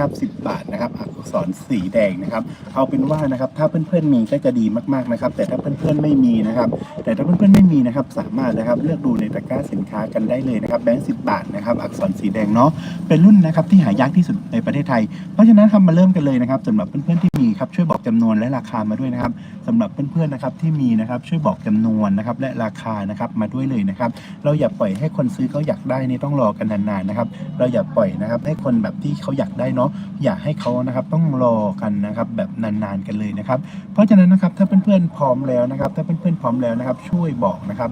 นะครับ10 บาทนะครับอักษรสีแดงนะครับ เอาเป็นว่านะครับถ้าเพื่อนๆมีก็จะดีมากๆนะครับ แต่ถ้าเพื่อนๆไม่มีนะครับ แต่ถ้าเพื่อนๆไม่มีนะครับสามารถนะครับเลือกดูในตะกร้าสินค้ากันได้เลยนะครับแบงค์สิบาทนะครับอักษรสีแดงเนาะเป็นรุ่นนะครับที่หายากที่สุดในประเทศไทย เพราะฉะนั้นครับมาเริ่มกันเลยนะครับสำหรับเพื่อนๆที่มีครับช่วยบอกจำนวนและราคามาด้วยนะครับสำหรับเพื่อนๆนะครับที่มีนะครับช่วยบอกจำนวนนะครับและราคานะครับมาด้วยเลยนะครับ เราอย่าปล่อยให้คนซื้อเขาอยากได้นี่ต้องรอกันนานๆนะครับเราอย่าปล่อยนะครับให้คนแบบที่เขาอยากได้เนาะอย่าให้เขานะครับต้องรอกันนะครับแบบนานๆกันเลยนะครับ เพราะฉะนั้นนะครับถ้าเพื่อนๆพร้อมแล้วนะครับ ถ้าเพื่อนๆพร้อมแล้วนะครับ ช่วยบอกนะครับ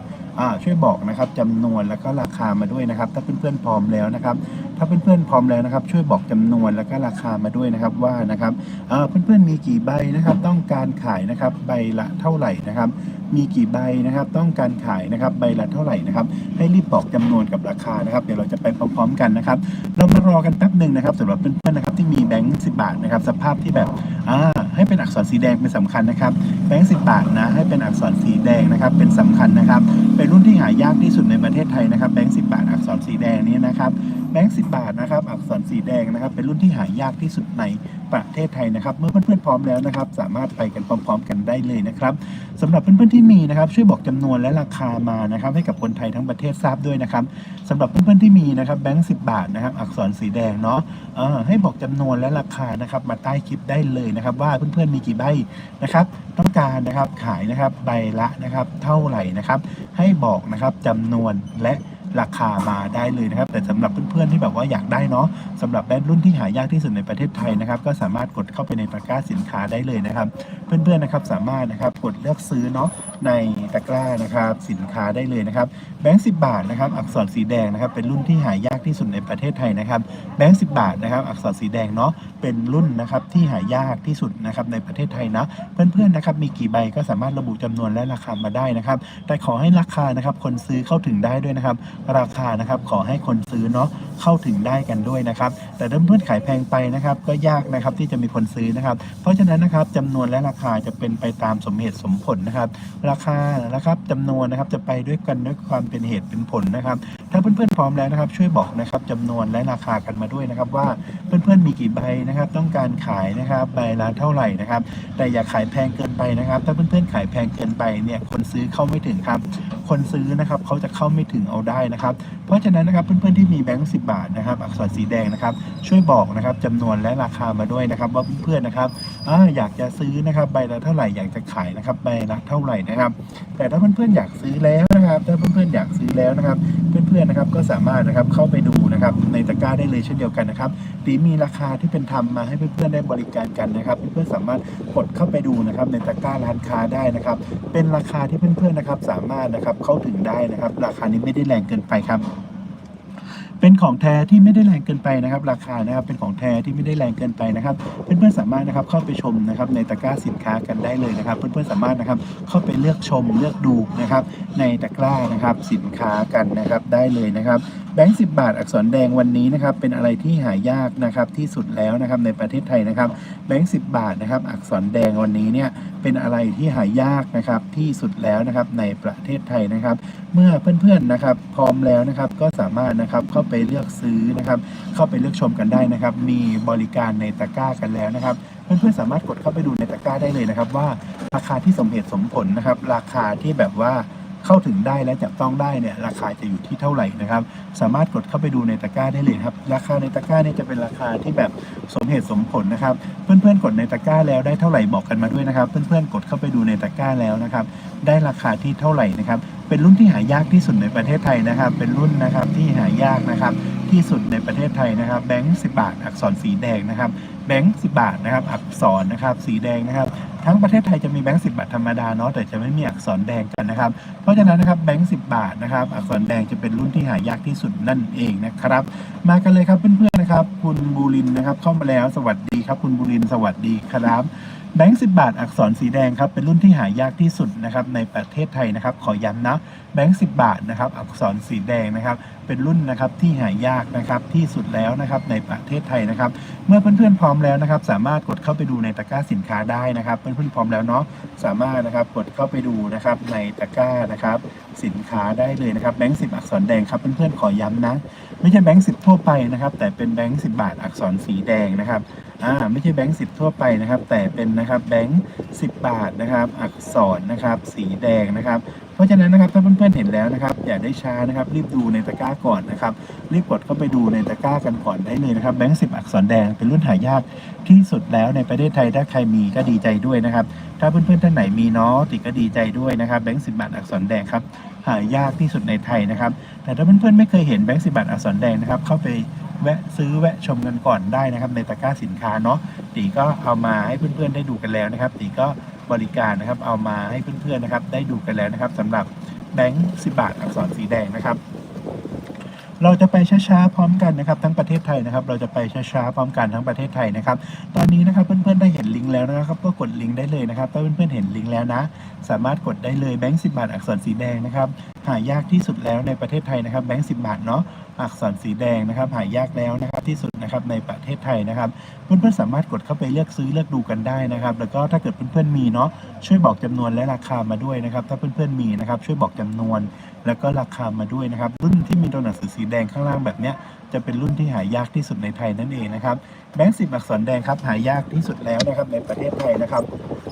ช่วยบอกนะครับจำนวนแล้วก็ราคามาด้วยนะครับ ถ้าเพื่อนๆพร้อมแล้วนะครับ ถ้าเพื่อนๆพร้อมแล้วนะครับ ช่วยบอกจำนวนแล้วก็ราคามาด้วยนะครับว่านะครับอ่าเพื่อนๆมีกี่ใบนะครับ ต้องการขายนะครับใบละเท่าไหร่นะครับ มีกี่ใบนะครับ ต้องการขายนะครับใบละเท่าไหร่นะครับ ให้รีบบอกจำนวนกับราคานะครับ เดี๋ยวเราจะไปพร้อมๆกันนะครับ เรามารอกันแป๊บหนึ่งนะครับสำหรับเพื่อนๆนะครับที่มีแบงค์สิบาทนะครับ สภาพที่แบบอ่า ให้เป็นอักษรสีแดงเป็นสำคัญนะครับแบงค์สิบาทนะให้เป็นอักษรสีแดงนะครับเป็นสำคัญนะครับเป็นรุ่น หายากที่สุดในประเทศไทยนะครับแบงค์สิบาทอักษรสีแดงนี้นะครับแบงค์สิบาทนะครับอักษรสีแดงนะครับ เป็นรุ่นที่หายากที่สุดในประเทศไทยนะครับ เมื่อเพื่อนๆพร้อมแล้วนะครับ สามารถไปกันพร้อม ๆ กันได้เลยนะครับสำหรับเพื่อนๆที่มีนะครับช่วยบอกจำนวนและราคามานะครับ ให้กับคนไทยทั้งประเทศทราบด้วยนะครับสำหรับเพื่อนๆที่มีนะครับแบงค์สิบาทนะครับ อักษรสีแดงเนาะเออให้บอกจำนวนและราคานะครับมาใต้คลิปได้เลยนะครับ ว่าเพื่อนๆมีกี่ใบนะครับ ต้องการนะครับขายนะครับใบละนะครับ เท่าไหร่นะครับ ให้บอกนะครับจำนวนและ ราคามาได้เลยนะครับ แต่สำหรับเพื่อนๆที่แบบว่าอยากได้เนาะสำหรับแบรนด์รุ่นที่หายากที่สุดในประเทศไทยนะครับ ก็สามารถกดเข้าไปในตะกร้าสินค้าได้เลยนะครับ เพื่อนๆนะครับสามารถนะครับกดเลือกซื้อเนาะในตะกร้านะครับสินค้าได้เลยนะครับแบงค์สิบาทนะครับอักษรสีแดงนะครับเป็นรุ่นที่หายากที่สุดในประเทศไทยนะครับแบงค์สิบาทนะครับอักษรสีแดงเนาะเป็นรุ่นนะครับที่หายากที่สุดนะครับในประเทศไทยนะเพื่อนๆนะครับมีกี่ใบก็สามารถระบุจำนวนและราคามาได้นะครับ แต่ขอให้ราคานะครับคนซื้อเข้าถึงได้ด้วยนะครับ ราคานะครับ ขอให้คนซื้อเนาะ เข้าถึงได้กันด้วยนะครับ แต่ถ้าเพื่อนๆขายแพงไปนะครับ ก็ยากนะครับที่จะมีคนซื้อนะครับ เพราะฉะนั้นนะครับจำนวนและราคาจะเป็นไปตามสมเหตุสมผลนะครับ ราคานะครับจำนวนนะครับจะไปด้วยกันด้วยความเป็นเหตุเป็นผลนะครับ ถ้าเพื่อนๆพร้อมแล้วนะครับ ช่วยบอกนะครับจำนวนและราคากันมาด้วยนะครับว่าเพื่อนๆมีกี่ใบนะครับ ต้องการขายนะครับใบละเท่าไหร่นะครับ แต่อย่าขายแพงเกินไปนะครับ ถ้าเพื่อนๆขายแพงเกินไปเนี่ยคนซื้อเข้าไม่ถึงครับ คนซื้อนะครับเขาจะเข้าไม่ถึงเอาได้นะครับ เพราะฉะนั้นนะครับเพื่อนๆที่มีแบงค์สิบาทนะครับ อักษรสีแดงนะครับ ช่วยบอกนะครับจำนวนและราคามาด้วยนะครับ ว่าเพื่อนๆนะครับออยากจะซื้อนะครับใบละเท่าไหร่อยากจะขายนะครับใบละเท่าไหร่นะครับ แต่ถ้าเพื่อนๆอยากซื้อแล้วนะครับถ้าเพื่อนๆอยากซื้อแล้วนะครับ เพื่อนๆนะครับก็สามารถนะครับเข้าไปดูนะครับในตะกร้าได้เลยเช่นเดียวกันนะครับตีมีราคาที่เป็นธรรมมาให้เพื่อนๆได้บริการกันนะครับ เพื่อนๆสามารถกดเข้าไปดูนะครับในตะกร้าร้านค้าได้นะครับ เป็นราคาที่เพื่อนๆนะครับสามารถนะครับเข้าถึงได้นะครับ ราคานี้ไม่ได้แรงเกินไปครับ เป็นของแท้ที่ไม่ได้แรงเกินไปนะครับ ราคานะครับเป็นของแท้ที่ไม่ได้แรงเกินไปนะครับ เพื่อนๆสามารถนะครับเข้าไปชมนะครับในตะกร้าสินค้ากันได้เลยนะครับ เพื่อนๆสามารถนะครับเข้าไปเลือกชมเลือกดูนะครับ ในตะกร้านะครับสินค้ากันนะครับได้เลยนะครับ บงค์สิบาทอักษรแดงวันนี้นะครับเป็นอะไรที่หายากนะครับที่สุดแล้วนะครับในประเทศไทยนะครับแบงค์สิบาทนะครับอักษรแดงวันนี้เนี่ยเป็นอะไรที่หายากนะครับที่สุดแล้วนะครับในประเทศไทยนะครับ เมื่อเพื่อนๆนะครับพร้อมแล้วนะครับก็สามารถนะครับเข้าไปเลือกซื้อนะครับเข้าไปเลือกชมกันได้นะครับ มีบริการในตะกร้ากันแล้วนะครับเพื่อนๆสามารถกดเข้าไปดูในตะกร้าได้เลยนะครับ ว่าราคาที่สมเหตุสมผลนะครับราคาที่แบบว่า เข้าถึงได้และจับต้องได้เนี่ยราคาจะอยู่ที่เท่าไหร่นะครับ สามารถกดเข้าไปดูในตะกร้าได้เลยครับ ราคาในตะกร้าเนี่ยจะเป็นราคาที่แบบสมเหตุสมผลนะครับ เพื่อนๆกดในตะกร้าแล้วได้เท่าไหร่บอกกันมาด้วยนะครับ เพื่อนๆกดเข้าไปดูในตะกร้าแล้วนะครับ ได้ราคาที่เท่าไหร่นะครับ เป็นรุ่นที่หายากที่สุดในประเทศไทยนะครับ เป็นรุ่นนะครับที่หายากนะครับที่สุดในประเทศไทยนะครับแบงค์สิบาท อักษรสีแดงนะครับแบงค์สิบาทนะครับอักษรนะครับสีแดงนะครับ ทั้งประเทศไทยจะมีแบงค์สิบาทธรรมดาเนาะแต่จะไม่มีอักษรแดงกันนะครับ เพราะฉะนั้นนะครับแบงค์สิบาทนะครับ อักษรแดงจะเป็นรุ่นที่หายากที่สุดนั่นเองนะครับ มากันเลยครับเพื่อนๆนะครับ คุณบูรินนะครับเข้ามาแล้วสวัสดีครับ คุณบูรินสวัสดีครับ แบงค์สิบาทอักษรสีแดงครับเป็นรุ่นที่หายากที่สุดนะครับในประเทศไทยนะครับขอย้ำนะแบงค์สิบาทนะครับอักษรสีแดงนะครับเป็นรุ่นนะครับที่หายากนะครับที่สุดแล้วนะครับในประเทศไทยนะครับเมื่อเพื่อนๆพร้อมแล้วนะครับสามารถกดเข้าไปดูในตะกร้าสินค้าได้นะครับเพื่อนๆพร้อมแล้วเนาะสามารถนะครับกดเข้าไปดูนะครับในตะกร้านะครับสินค้าได้เลยนะครับแบงค์สิอักษรแดงครับเพื่อนๆขอย้ำนะไม่ใช่แบงค์สิทั่วไปนะครับแต่เป็นแบงค์สิบาทอักษรสีแดงนะครับ อ่าไม่ใช่แบงค์สิทั่วไปนะครับ แต่เป็นนะครับแบงค์สิบาทนะครับ อักษรนะครับสีแดงนะครับ เพราะฉะนั้นนะครับถ้าเพื่อนๆเห็นแล้วนะครับ อย่าได้ช้านะครับ รีบดูในตะกร้าก่อนนะครับ รีบกดเข้าไปดูในตะกร้ากันก่อนได้เลยนะครับแบงค์สิอักษรแดงเป็นรุ่นหายากที่สุดแล้วในประเทศไทยถ้าใครมีก็ดีใจด้วยนะครับ ถ้าเพื่อนๆท่านไหนมีเนาะติก็ดีใจด้วยนะครับแบงค์สิบาทอักษรแดงครับหายากที่สุดในไทยนะครับ แต่ถ้าเพื่อนๆไม่เคยเห็นแบงค์สิบาทอักษรแดงนะครับเข้าไป แวะซื้อแวะชมกันก่อนได้นะครับ ในตะกร้าสินค้าเนาะตีก็เอามาให้เพื่อนๆได้ดูกันแล้วนะครับตีก็บริการนะครับเอามาให้เพื่อนๆนะครับ ได้ดูกันแล้วนะครับสำหรับแบงค์สิบาทอักษรสีแดงนะครับ เราจะไปช้าๆพร้อมกันนะครับทั้งประเทศไทยนะครับ เราจะไปช้าๆพร้อมกันทั้งประเทศไทยนะครับ ตอนนี้นะครับเพื่อนๆได้เห็นลิงก์แล้วนะครับก็กดลิงก์ได้เลยนะครับถ้าเพื่อนๆเห็นลิงก์แล้วนะ สามารถกดได้เลยแบงค์สิบาทอักษรสีแดงนะครับหายากที่สุดแล้วในประเทศไทยนะครับแบงค์สิบาทเนาะอักษรสีแดงนะครับ หายากแล้วนะครับที่สุดนะครับในประเทศไทยนะครับเพื่อนๆสามารถกดเข้าไปเลือกซื้อเลือกดูกันได้นะครับ แล้วก็ถ้าเกิดเพื่อนๆมีเนาะช่วยบอกจำนวนและราคามาด้วยนะครับ ถ้าเพื่อนๆมีนะครับช่วยบอกจำนวน แล้วก็ราคามาด้วยนะครับ รุ่นที่มีตัวหนังสือสีแดงข้างล่างแบบเนี้ยจะเป็นรุ่นที่หายากที่สุดในไทยนั่นเองนะครับแบงค์สิบอักษรแดงครับหายากที่สุดแล้วนะครับในประเทศไทยนะครับ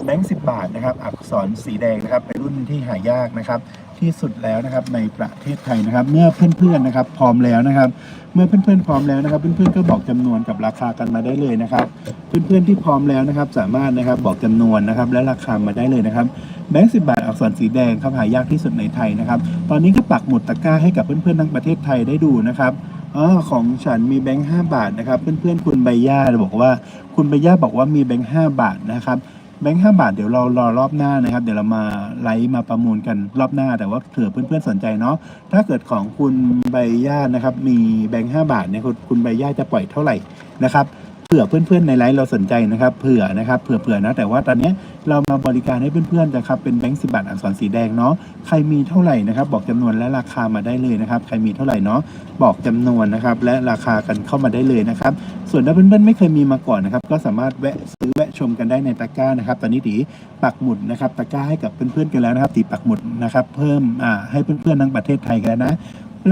แบงค์สิบาทนะครับอักษรสีแดงนะครับเป็นรุ่นที่หายากนะครับ ที่สุดแล้วนะครับในประเทศไทยนะครับ เมื่อเพื่อนๆนะครับพร้อมแล้วนะครับ เมื่อเพื่อนๆพร้อมแล้วนะครับ เพื่อนๆก็บอกจำนวนกับราคากันมาได้เลยนะครับ เพื่อนๆที่พร้อมแล้วนะครับ สามารถนะครับบอกจำนวนนะครับ และราคามาได้เลยนะครับแบงค์สิบาทอักษรสีแดงครับหายากที่สุดในไทยนะครับ ตอนนี้ก็ปักหมุดตะกร้าให้กับเพื่อนๆทั้งประเทศไทยได้ดูนะครับอ๋อของฉันมีแบงค์ห้าบาทนะครับ เพื่อนๆคุณใบย่าบอกว่า คุณใบย่าบอกว่ามีแบงค์ห้าบาทนะครับ แบงค์ห้าบาทเดี๋ยวเรารอรอบหน้านะครับ เดี๋ยวเรามาไลฟ์มาประมูลกันรอบหน้า แต่ว่าเผื่อเพื่อนๆสนใจเนาะถ้าเกิดของคุณใบย่านะครับ มีแบงค์ห้าบาทเนี่ยคุณคุณใบย่าจะปล่อยเท่าไหร่นะครับ เผื่อเพื่อนๆในไลฟ์เราสนใจนะครับเผื่อนะครับเผื่อเผื่อนะแต่ว่าตอนนี้เรามาบริการให้เพื่อนๆนะครับเป็นแบงค์สิบาทอักษรสีแดงเนาะใครมีเท่าไหร่นะครับ บอกจำนวนและราคามาได้เลยนะครับ ใครมีเท่าไหร่เนาะบอกจำนวนนะครับและราคากันเข้ามาได้เลยนะครับ ส่วนถ้าเพื่อนๆไม่เคยมีมาก่อนนะครับ ก็สามารถแวะซื้อแวะชมกันได้ในตะกร้านะครับ ตอนนี้ตีปักหมุดนะครับตะกร้าให้กับเพื่อนๆกันแล้วนะครับตีปักหมุดนะครับ เพิ่มอ่าให้เพื่อนๆทั้งประเทศไทยกันนะ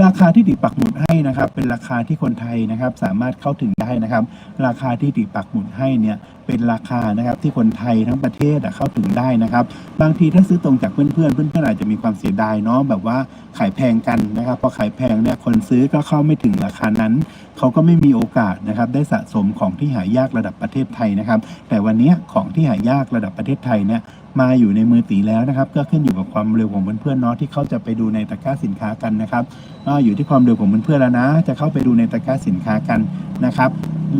ราคาที่ติปักหมุดให้นะครับ เป็นราคาที่คนไทยนะครับ สามารถเข้าถึงได้นะครับ ราคาที่ติปักหมุดให้เนี่ยเป็นราคานะครับที่คนไทยทั้งประเทศเข้าถึงได้นะครับ บางทีถ้าซื้อตรงจากเพื่อนเพื่อนๆอาจจะมีความเสียดายเนาะแบบว่าขายแพงกันนะครับพอขายแพงเนี่ยคนซื้อก็เข้าไม่ถึงราคานั้น เขาก็ไม่มีโอกาสนะครับ ได้สะสมของที่หายากระดับประเทศไทยนะครับ แต่วันนี้ของที่หายากระดับประเทศไทยเนี่ย มาอยู่ในมือตีแล้วนะครับ ก็ขึ้นอยู่กับความเร็วของเพื่อนๆเนาะที่เขาจะไปดูในตะกร้าสินค้ากันนะครับอ่าอยู่ที่ความเร็วของเพื่อนๆแล้วนะ จะเข้าไปดูในตะกร้าสินค้ากันนะครับ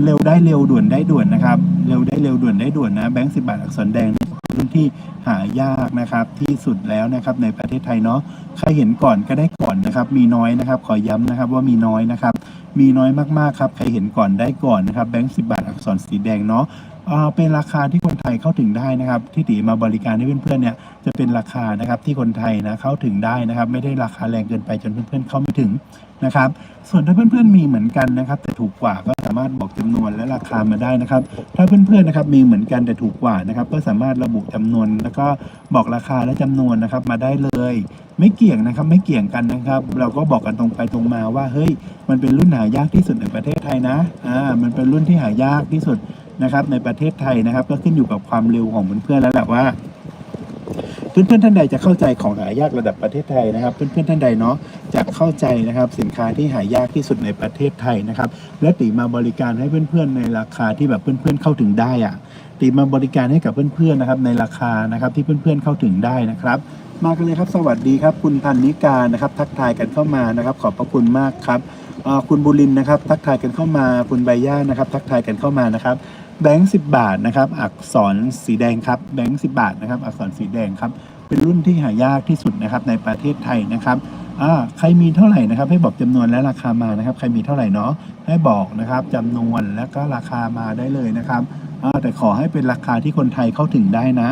เร็วได้เร็วด่วนได้ด่วนนะครับ เร็วได้เร็วด่วนได้ด่วนนะแบงค์สิบาทอักษรแดงในรุ่นที่หายากนะครับที่สุดแล้วนะครับในประเทศไทยเนาะใครเห็นก่อนก็ได้ก่อนนะครับ มีน้อยนะครับ ขอย้ำนะครับว่ามีน้อยนะครับ มีน้อยมากๆครับใครเห็นก่อนได้ก่อนนะครับแบงค์สิบาทอักษรสีแดงเนาะ เป็นราคาที่คนไทยเข้าถึงได้นะครับ ที่ตีมาบริการให้เพื่อนๆเนี่ยจะเป็นราคานะครับที่คนไทยนะเข้าถึงได้นะครับ ไม่ได้ราคาแรงเกินไปจนเพื่อนๆเข้าไม่ถึงนะครับ ส่วนถ้าเพื่อนๆมีเหมือนกันนะครับ แต่ถูกกว่าก็สามารถบอกจำนวนและราคามาได้นะครับ ถ้าเพื่อนๆนะครับมีเหมือนกันแต่ถูกกว่านะครับ ก็สามารถระบุจำนวน แล้วก็บอกราคาและจำนวนนะครับมาได้เลย ไม่เกี่ยงนะครับไม่เกี่ยงกันนะครับ เราก็บอกกันตรงไปตรงมาว่าเฮ้ยมันเป็นรุ่นหายากที่สุดในประเทศไทยนะอ่ามันเป็นรุ่นที่หายากที่สุด นะครับ ในประเทศไทยนะครับ ก็ขึ้นอยู่กับความเร็วของเพื่อนๆแล้วแหละว่าเพื่อนๆท่านใดจะเข้าใจของหายากระดับประเทศไทยนะครับ เพื่อนๆท่านใดเนาะจะเข้าใจนะครับ สินค้าที่หายากที่สุดในประเทศไทยนะครับ และตีมาบริการให้เพื่อนๆในราคาที่แบบเพื่อนๆเข้าถึงได้อะตีมาบริการให้กับเพื่อนๆนะครับ ในราคานะครับที่เพื่อนๆเข้าถึงได้นะครับมากันเลยครับ สวัสดีครับ คุณพันนิกานะครับ ทักทายกันเข้ามานะครับ ขอบพระคุณมากครับคุณบุรินนะครับ ทักทายกันเข้ามา คุณใบย่านะครับ ทักทายกันเข้ามานะครับ แบงค์สิบาทนะครับ อักษรสีแดงครับ แบงค์สิบาทนะครับ อักษรสีแดงครับ เป็นรุ่นที่หายากที่สุดนะครับในประเทศไทยนะครับอ่าใครมีเท่าไหร่นะครับ ให้บอกจำนวนและราคามานะครับ ใครมีเท่าไหร่เนาะให้บอกนะครับจำนวนแล้วก็ราคามาได้เลยนะครับ อ่าแต่ขอให้เป็นราคาที่คนไทยเข้าถึงได้นะ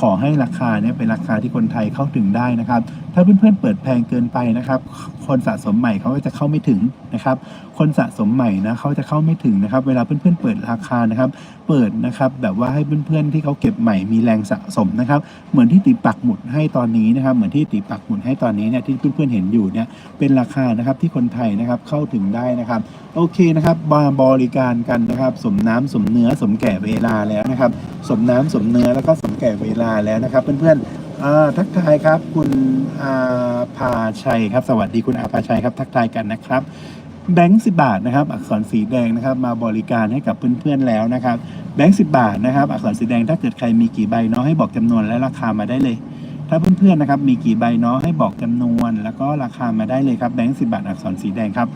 ขอให้ราคาเนี่ยเป็นราคาที่คนไทยเข้าถึงได้นะครับ ถ้าเพื่อนๆเปิดแพงเกินไปนะครับ คนสะสมใหม่เขาก็จะเข้าไม่ถึงนะครับ คนสะสมใหม่นะเขาจะเข้าไม่ถึงนะครับ เวลาเพื่อนๆเปิดราคานะครับ เปิดนะครับแบบว่าให้เพื่อนๆที่เขาเก็บใหม่มีแรงสะสมนะครับ เหมือนที่ติปักหมุดให้ตอนนี้นะครับ เหมือนที่ติปักหมุดให้ตอนนี้เนี่ยที่เพื่อนๆเห็นอยู่เนี่ยเป็นราคานะครับที่คนไทยนะครับเข้าถึงได้นะครับ โอเคนะครับมาบริการกันนะครับ สมน้ำสมเนื้อสมแก่เวลาแล้วนะครับ สมน้ำสมเนื้อแล้วก็สมแก่เวลาแล้วนะครับเพื่อนๆทักทายครับคุณอาภาชัยครับ สวัสดีคุณอาภาชัยครับ ทักทายกันนะครับแบงค์สิบาทนะครับ อักษรสีแดงนะครับ มาบริการให้กับเพื่อนๆแล้วนะครับแบงค์สิบาทนะครับ อักษรสีแดงถ้าเกิดใครมีกี่ใบเนาะให้บอกจำนวนและราคามาได้เลย ถ้าเพื่อนๆนะครับมีกี่ใบเนาะให้บอกจำนวน แล้วก็ราคามาได้เลยครับแบงค์สิบาทอักษรสีแดงครับ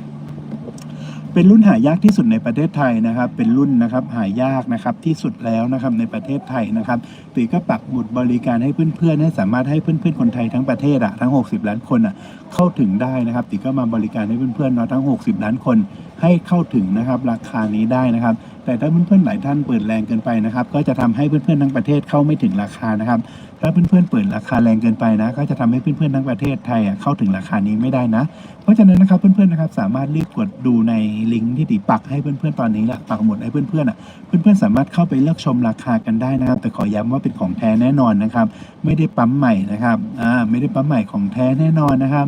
เป็นรุ่นหายากที่สุดในประเทศไทยนะครับ เป็นรุ่นนะครับหายากนะครับที่สุดแล้วนะครับในประเทศไทยนะครับตีก็ปักหมุดบริการให้เพื่อนๆให้สามารถให้เพื่อนๆคนไทยทั้งประเทศอะทั้ง 60 ล้านคนอะ เข้าถึงได้นะครับตีก็มาบริการให้เพื่อนๆเนาะทั้ง 60 ล้านคนให้เข้าถึงนะครับราคานี้ได้นะครับ แต่ถ้าเพื่อนๆหลายท่านเปิดแรงเกินไปนะครับ ก็จะทำให้เพื่อนๆทั้งประเทศเข้าไม่ถึงราคานะครับ ถ้าเพื่อนๆเปิดราคาแรงเกินไปนะ ก็จะทำให้เพื่อนๆทั้งประเทศไทยอะเข้าถึงราคานี้ไม่ได้นะ เพราะฉะนั้นนะครับเพื่อนๆนะครับสามารถรีบกดดูในลิงก์ที่ติปักให้เพื่อนๆตอนนี้แหละปักหมดให้เพื่อนๆอะเพื่อนๆสามารถเข้าไปเลือกชมราคากันได้นะครับ แต่ขอย้ำว่าเป็นของแท้แน่นอนนะครับ ไม่ได้ปั๊มใหม่นะครับอ่าไม่ได้ปั๊มใหม่ของแท้แน่นอนนะครับ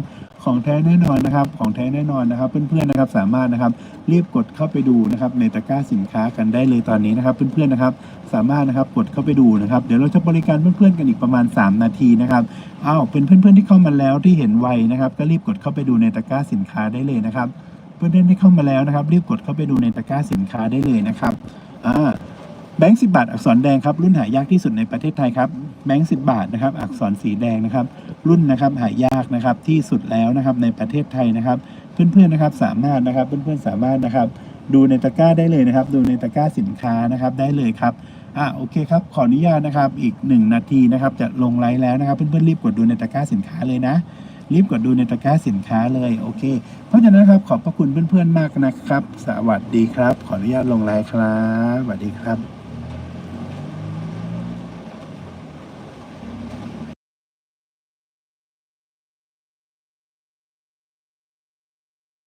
ของแท้แน่นอนนะครับ ของแท้แน่นอนนะครับ เพื่อนๆนะครับสามารถนะครับรีบกดเข้าไปดูนะครับในตะกร้าสินค้ากันได้เลยตอนนี้นะครับ เพื่อนๆนะครับสามารถนะครับกดเข้าไปดูนะครับ เดี๋ยวเราจะบริการเพื่อนๆกันอีกประมาณ 3 นาทีนะครับอ้าวเป็นเพื่อนๆที่เข้ามาแล้วที่เห็นไวนะครับ ก็รีบกดเข้าไปดูในตะกร้าสินค้าได้เลยนะครับ เพื่อนๆที่เข้ามาแล้วนะครับ รีบกดเข้าไปดูในตะกร้าสินค้าได้เลยนะครับอ่าแบงค์สิบาทอักษรแดงครับรุ่นหายากที่สุดในประเทศไทยครับ แบงค์สิบาทนะครับ อักษรสีแดงนะครับ รุ่นนะครับหายากนะครับที่สุดแล้วนะครับในประเทศไทยนะครับ เพื่อนๆนะครับสามารถนะครับเพื่อนๆสามารถนะครับ ดูในตะกร้าได้เลยนะครับ ดูในตะกร้าสินค้านะครับได้เลยครับอ่าโอเคครับขออนุญาตนะครับอีกหนึ่งนาทีนะครับ จะลงไลฟ์แล้วนะครับ เพื่อนๆรีบกดดูในตะกร้าสินค้าเลยนะรีบกดดูในตะกร้าสินค้าเลยโอเค เพราะฉะนั้นครับขอบพระคุณเพื่อนๆมากนะครับ สวัสดีครับ ขออนุญาตลงไลฟ์ครับสวัสดีครับ